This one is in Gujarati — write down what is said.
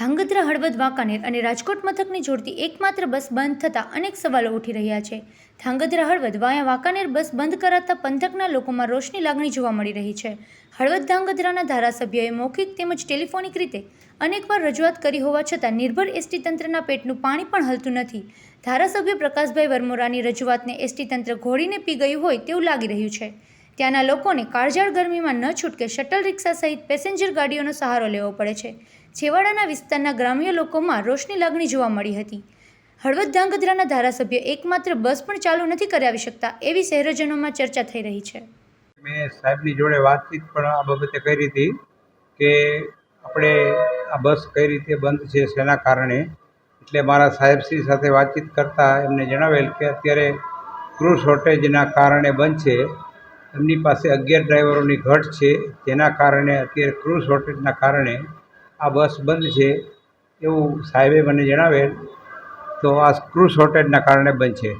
ધાંગધ્રા, હળવદ, વાંકાનેર અને રાજકોટ મથકને જોડતી એકમાત્ર બસ બંધ થતાં અનેક સવાલો ઉઠી રહ્યા છે. ધાંગધ્રા, હળવદ વાયા વાંકાનેર બસ બંધ કરાતા પંથકના લોકોમાં રોષની લાગણી જોવા મળી રહી છે. હળવદ ધાંગધ્રાના ધારાસભ્યોએ મૌખિક તેમજ ટેલિફોનિક રીતે અનેકવાર રજૂઆત કરી હોવા છતાં નિર્ભર એસટી તંત્રના પેટનું પાણી પણ હલતું નથી. ધારાસભ્ય પ્રકાશભાઈ વરમોરાની રજૂઆતને એસટી તંત્ર ઘોડીને પી ગયું હોય તેવું લાગી રહ્યું છે. ત્યાંના લોકોને કાળઝાળ ગરમીમાં ન છૂટકે શટલ રિક્ષા સહિત પેસેન્જર ગાડીઓનો સહારો લેવો પડે છે. છેવાડાના વિસ્તારના ગ્રામ્ય લોકોમાં રોષની લાગણી જોવા મળી હતી. હળવદ ધાંગધ્રાના ધારાસભ્ય એકમાત્ર બસ પણ ચાલુ નથી કરાવી શકતા એવી શહેરજનોમાં ચર્ચા થઈ રહી છે. મેં સાહેબની જોડે વાતચીત પણ આ બાબતે કરી હતી કે આપણે આ બસ કઈ રીતે બંધ છે, શેના કારણે? એટલે મારા સાહેબશ્રી સાથે વાતચીત કરતાં એમને જણાવેલ કે અત્યારે ક્રૂ શોર્ટેજના કારણે બંધ છે. એમની પાસે અગિયાર ડ્રાઈવરોની ઘટ છે. તેના કારણે અત્યારે ક્રૂ શોર્ટેજના કારણે આ બસ બંધ છે એવું સાહેબે મને જણાવેલ. તો આ ક્રૂ શોર્ટેજના કારણે બંધ છે.